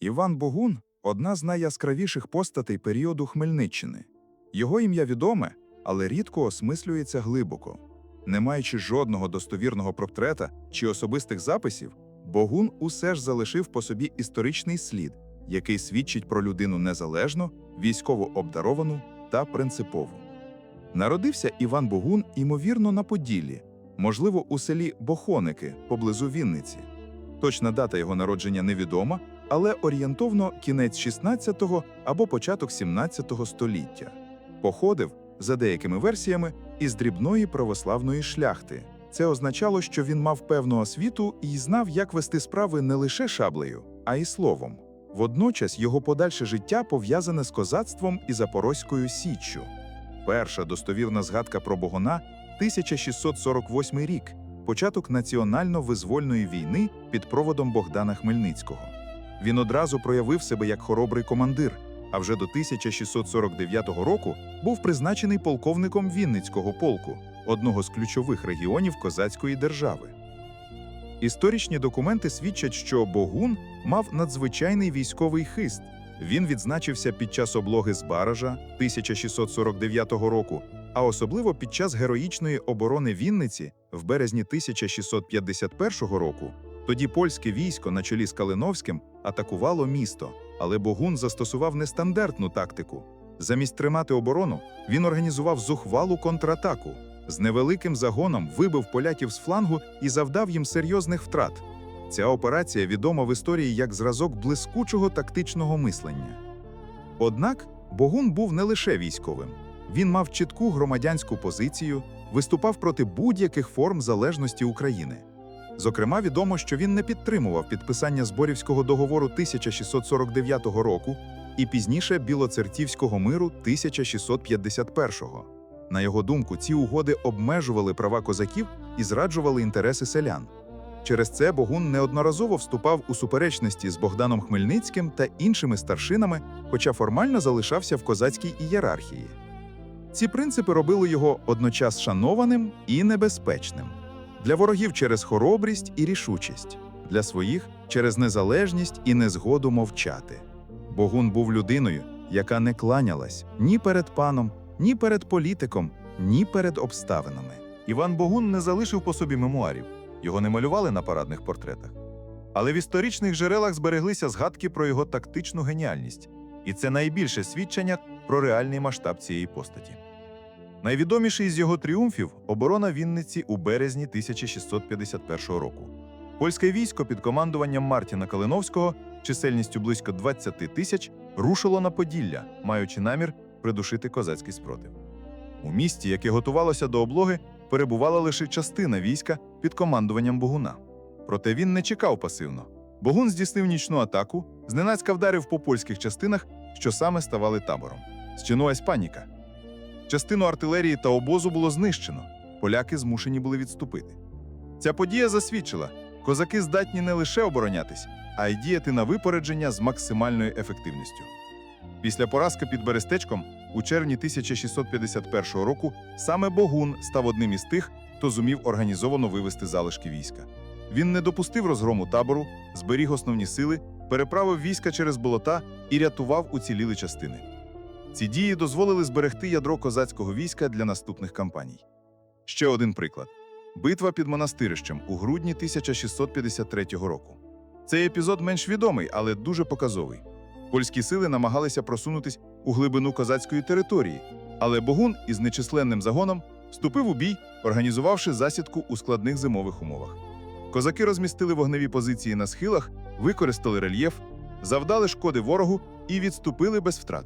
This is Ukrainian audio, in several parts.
Іван Богун одна з найяскравіших постатей періоду Хмельниччини. Його ім'я відоме, але рідко осмислюється глибоко. Не маючи жодного достовірного портрета чи особистих записів, Богун усе ж залишив по собі історичний слід, який свідчить про людину незалежну, військово обдаровану та принципову. Народився Іван Богун, ймовірно, на Поділлі, можливо, у селі Бохоники поблизу Вінниці. Точна дата його народження невідома, але орієнтовно кінець 16-го або початок 17-го століття. Походив, за деякими версіями, із дрібної православної шляхти. Це означало, що він мав певну освіту і знав, як вести справи не лише шаблею, а й словом. Водночас його подальше життя пов'язане з козацтвом і Запорозькою Січчю. Перша достовірна згадка про Богуна 1648 рік, початок національно-визвольної війни під проводом Богдана Хмельницького. Він одразу проявив себе як хоробрий командир, а вже до 1649 року був призначений полковником Вінницького полку, одного з ключових регіонів козацької держави. Історичні документи свідчать, що Богун мав надзвичайний військовий хист. Він відзначився під час облоги з Баража 1649 року, а особливо під час героїчної оборони Вінниці в березні 1651 року. Тоді польське військо на чолі з Калиновським атакувало місто, але Богун застосував нестандартну тактику. Замість тримати оборону, він організував зухвалу контратаку. З невеликим загоном вибив поляків з флангу і завдав їм серйозних втрат. Ця операція відома в історії як зразок блискучого тактичного мислення. Однак Богун був не лише військовим. Він мав чітку громадянську позицію, виступав проти будь-яких форм залежності України. Зокрема, відомо, що він не підтримував підписання Зборівського договору 1649 року і пізніше Білоцерківського миру 1651-го. На його думку, ці угоди обмежували права козаків і зраджували інтереси селян. Через це Богун неодноразово вступав у суперечності з Богданом Хмельницьким та іншими старшинами, хоча формально залишався в козацькій ієрархії. Ці принципи робили його одночас шанованим і небезпечним. Для ворогів через хоробрість і рішучість, для своїх через незалежність і незгоду мовчати. Богун був людиною, яка не кланялась ні перед паном, ні перед політиком, ні перед обставинами. Іван Богун не залишив по собі мемуарів, його не малювали на парадних портретах. Але в історичних джерелах збереглися згадки про його тактичну геніальність, і це найбільше свідчення про реальний масштаб цієї постаті. Найвідоміший з його тріумфів оборона Вінниці у березні 1651 року. Польське військо під командуванням Мартіна Калиновського, чисельністю близько 20 тисяч, рушило на Поділля, маючи намір придушити козацький спротив. У місті, яке готувалося до облоги, перебувала лише частина війська під командуванням Богуна. Проте він не чекав пасивно. Богун здійснив нічну атаку, зненацька вдарив по польських частинах, що саме ставали табором. Зчинилась паніка. Частину артилерії та обозу було знищено. Поляки змушені були відступити. Ця подія засвідчила, козаки здатні не лише оборонятись, а й діяти на випередження з максимальною ефективністю. Після поразки під Берестечком у червні 1651 року саме Богун став одним із тих, хто зумів організовано вивести залишки війська. Він не допустив розгрому табору, зберіг основні сили, переправив війська через болота і рятував уціліли частини. Ці дії дозволили зберегти ядро козацького війська для наступних кампаній. Ще один приклад: битва під монастирищем у грудні 1653 року. Цей епізод менш відомий, але дуже показовий. Польські сили намагалися просунутись у глибину козацької території, але Богун із нечисленним загоном вступив у бій, організувавши засідку у складних зимових умовах. Козаки розмістили вогневі позиції на схилах, використали рельєф, завдали шкоди ворогу і відступили без втрат.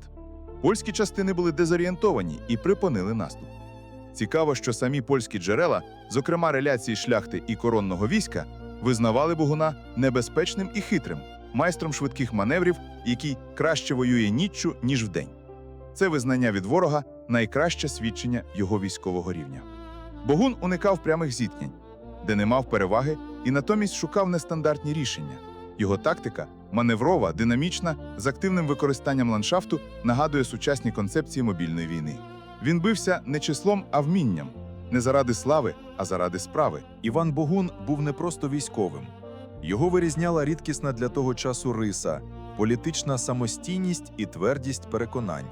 Польські частини були дезорієнтовані і припинили наступ. Цікаво, що самі польські джерела, зокрема реляції шляхти і коронного війська, визнавали Богуна небезпечним і хитрим, майстром швидких маневрів, який краще воює ніччю, ніж вдень. Це визнання від ворога найкраще свідчення його військового рівня. Богун уникав прямих зіткнень, де не мав переваги, і натомість шукав нестандартні рішення. Його тактика маневрова, динамічна, з активним використанням ландшафту нагадує сучасні концепції мобільної війни. Він бився не числом, а вмінням, не заради слави, а заради справи. Іван Богун був не просто військовим. Його вирізняла рідкісна для того часу риса політична самостійність і твердість переконань.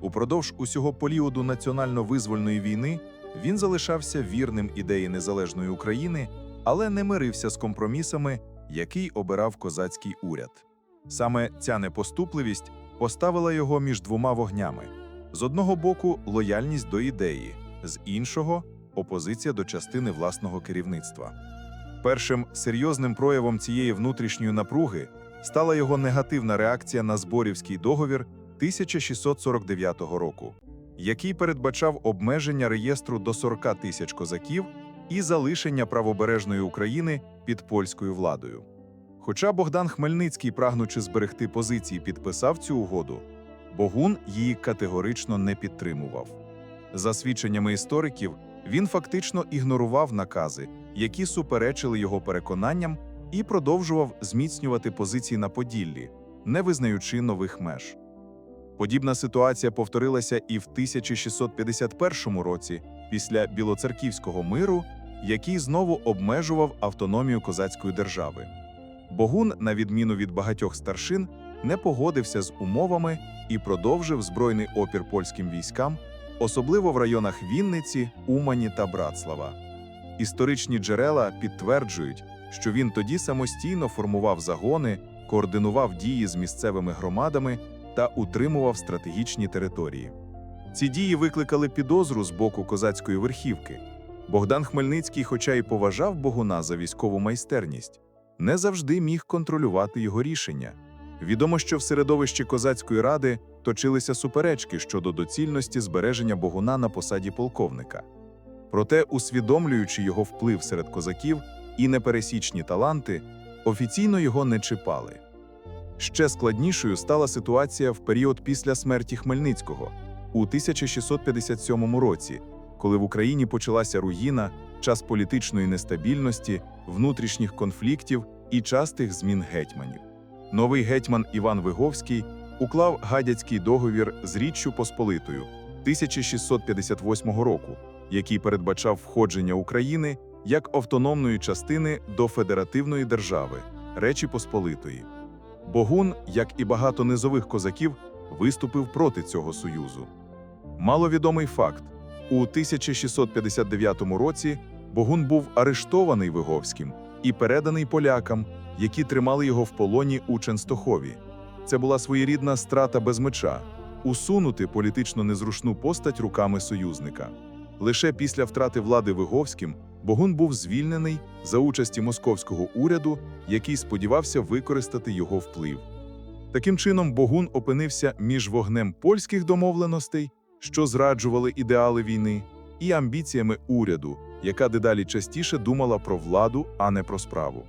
Упродовж усього періоду національно-визвольної війни він залишався вірним ідеї незалежної України, але не мирився з компромісами, який обирав козацький уряд. Саме ця непоступливість поставила його між двома вогнями: з одного боку лояльність до ідеї, з іншого опозиція до частини власного керівництва. Першим серйозним проявом цієї внутрішньої напруги стала його негативна реакція на зборівський договір 1649 року, який передбачав обмеження реєстру до 40 тисяч козаків і залишення правобережної України під польською владою. Хоча Богдан Хмельницький, прагнучи зберегти позиції, підписав цю угоду, Богун її категорично не підтримував. За свідченнями істориків, він фактично ігнорував накази, які суперечили його переконанням, і продовжував зміцнювати позиції на Поділлі, не визнаючи нових меж. Подібна ситуація повторилася і в 1651 році після Білоцерківського миру, який знову обмежував автономію козацької держави. Богун, на відміну від багатьох старшин, не погодився з умовами і продовжив збройний опір польським військам, особливо в районах Вінниці, Умані та Братслава. Історичні джерела підтверджують, що він тоді самостійно формував загони, координував дії з місцевими громадами та утримував стратегічні території. Ці дії викликали підозру з боку козацької верхівки. Богдан Хмельницький, хоча й поважав Богуна за військову майстерність, не завжди міг контролювати його рішення. Відомо, що в середовищі козацької ради точилися суперечки щодо доцільності збереження Богуна на посаді полковника. Проте, усвідомлюючи його вплив серед козаків і непересічні таланти, офіційно його не чіпали. Ще складнішою стала ситуація в період після смерті Хмельницького у 1657 році, коли в Україні почалася руїна, час політичної нестабільності, внутрішніх конфліктів і частих змін гетьманів. Новий гетьман Іван Виговський уклав гадяцький договір з Річчю Посполитою 1658 року, який передбачав входження України як автономної частини до федеративної держави Речі Посполитої. Богун, як і багато низових козаків, виступив проти цього союзу. Маловідомий факт: у 1659 році Богун був арештований Виговським і переданий полякам, які тримали його в полоні у Ченстохові. Це була своєрідна страта без меча усунути політично незручну постать руками союзника. Лише після втрати влади Виговським Богун був звільнений за участі московського уряду, який сподівався використати його вплив. Таким чином, Богун опинився між вогнем польських домовленостей, що зраджували ідеали війни, і амбіціями уряду, яка дедалі частіше думала про владу, а не про справу.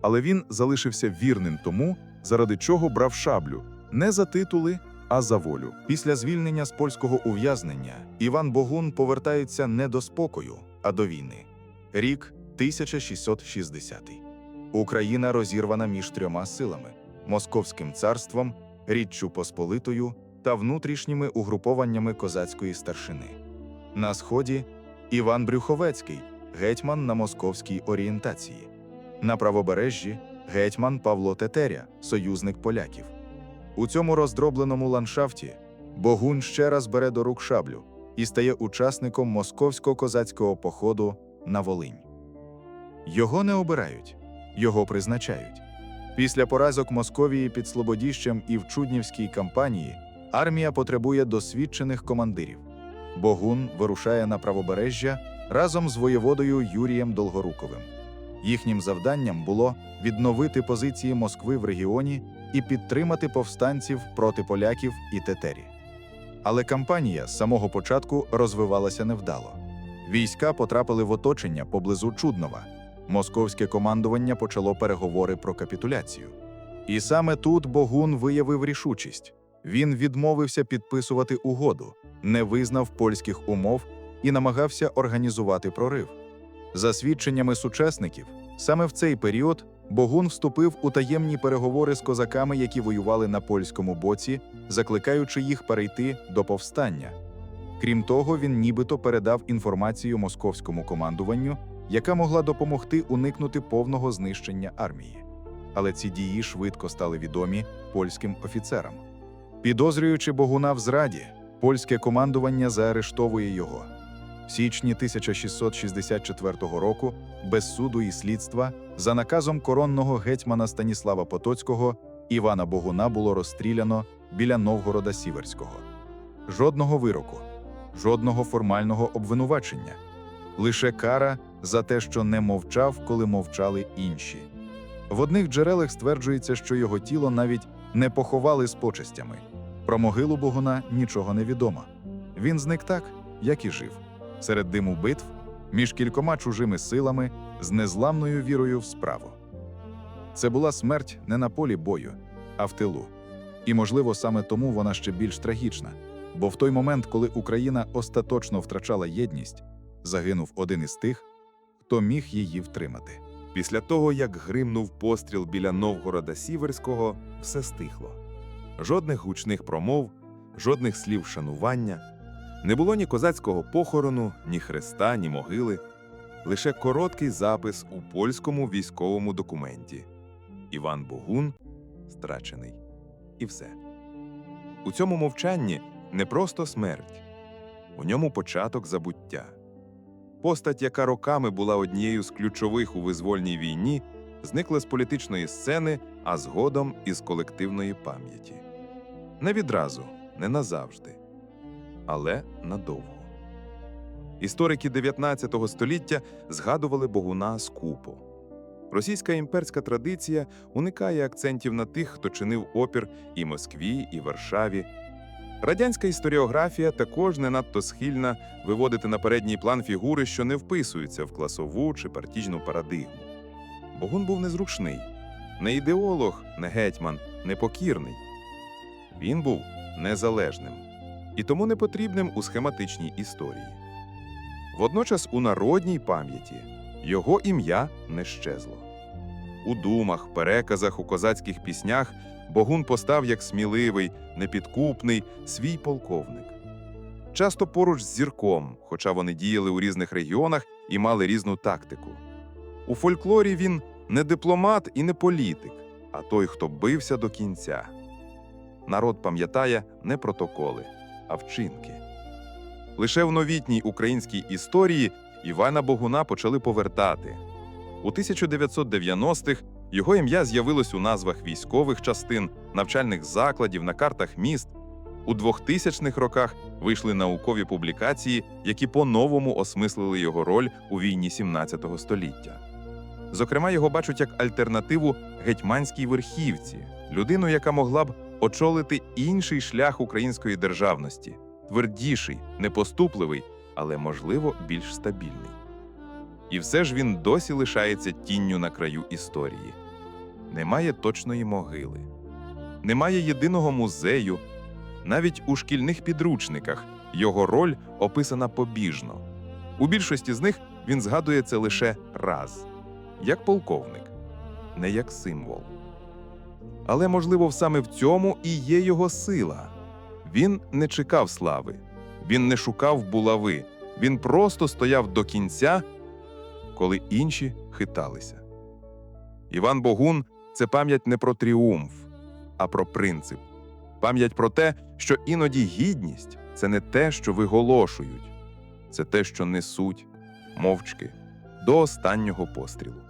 Але він залишився вірним тому, заради чого брав шаблю не за титули, а за волю. Після звільнення з польського ув'язнення Іван Богун повертається не до спокою, а до війни. Рік 1660. Україна розірвана між трьома силами: Московським царством, Річчю Посполитою та внутрішніми угрупованнями козацької старшини. На сході Іван Брюховецький, гетьман на московській орієнтації. На правобережжі гетьман Павло Тетеря, союзник поляків. У цьому роздробленому ландшафті Богун ще раз бере до рук шаблю і стає учасником московсько-козацького походу на Волинь. Його не обирають, його призначають. Після поразок Московії під Слободіщем і в Чуднівській кампанії армія потребує досвідчених командирів. Богун вирушає на правобережжя разом з воєводою Юрієм Долгоруковим. Їхнім завданням було відновити позиції Москви в регіоні і підтримати повстанців проти поляків і тетері. Але кампанія з самого початку розвивалася невдало. Війська потрапили в оточення поблизу Чуднова. Московське командування почало переговори про капітуляцію. І саме тут Богун виявив рішучість. Він відмовився підписувати угоду, не визнав польських умов і намагався організувати прорив. За свідченнями сучасників, саме в цей період Богун вступив у таємні переговори з козаками, які воювали на польському боці, закликаючи їх перейти до повстання. Крім того, він нібито передав інформацію московському командуванню, яка могла допомогти уникнути повного знищення армії. але ці дії швидко стали відомі польським офіцерам. Підозрюючи Богуна в зраді, польське командування заарештовує його. В січні 1664 року, без суду і слідства, за наказом коронного гетьмана Станіслава Потоцького, Івана Богуна було розстріляно біля Новгорода Сіверського. Жодного вироку, жодного формального обвинувачення, лише кара за те, що не мовчав, коли мовчали інші. В одних джерелах стверджується, що його тіло навіть не поховали з почестями. Про могилу Богуна нічого не відомо. Він зник так, як і жив, серед диму битв, між кількома чужими силами, з незламною вірою в справу. Це була смерть не на полі бою, а в тилу. І, можливо, саме тому вона ще більш трагічна, бо в той момент, коли Україна остаточно втрачала єдність, загинув один із тих, хто міг її втримати. Після того, як гримнув постріл біля Новгорода Сіверського, все стихло. Жодних гучних промов, жодних слів шанування. Не було ні козацького похорону, ні хреста, ні могили. Лише короткий запис у польському військовому документі. Іван Богун страчений. І все. У цьому мовчанні не просто смерть, у ньому початок забуття. Постать, яка роками була однією з ключових у визвольній війні, зникла з політичної сцени, а згодом із колективної пам'яті. Не відразу, не назавжди, але надовго. Історики 19 століття згадували Богуна скупо. Російська імперська традиція уникає акцентів на тих, хто чинив опір і Москві, і Варшаві. Радянська історіографія також не надто схильна виводити на передній план фігури, що не вписуються в класову чи партійну парадигму. Богун був незручний, не ідеолог, не гетьман, не покірний. Він був незалежним і тому не потрібним у схематичній історії. Водночас у народній пам'яті його ім'я не щезло. У думах, переказах, у козацьких піснях Богун постав як сміливий, непідкупний, свій полковник. Часто поруч з зірком, хоча вони діяли у різних регіонах і мали різну тактику. У фольклорі він не дипломат і не політик, а той, хто бився до кінця. Народ пам'ятає не протоколи, а вчинки. Лише в новітній українській історії Івана Богуна почали повертати. У 1990-х його ім'я з'явилось у назвах військових частин, навчальних закладів, на картах міст. У 2000-х роках вийшли наукові публікації, які по-новому осмислили його роль у війні 17 століття. Зокрема, його бачать як альтернативу гетьманській верхівці, людину, яка могла б очолити інший шлях української державності, твердіший, непоступливий, але, можливо, більш стабільний. І все ж він досі лишається тінню на краю історії. Немає точної могили, немає єдиного музею. Навіть у шкільних підручниках його роль описана побіжно. У більшості з них він згадується лише раз як полковник, не як символ. Але, можливо, саме в цьому і є його сила. Він не чекав слави, він не шукав булави, він просто стояв до кінця, коли інші хиталися. Іван Богун це пам'ять не про тріумф, а про принцип. Пам'ять про те, що іноді гідність це не те, що виголошують, це те, що несуть мовчки до останнього пострілу.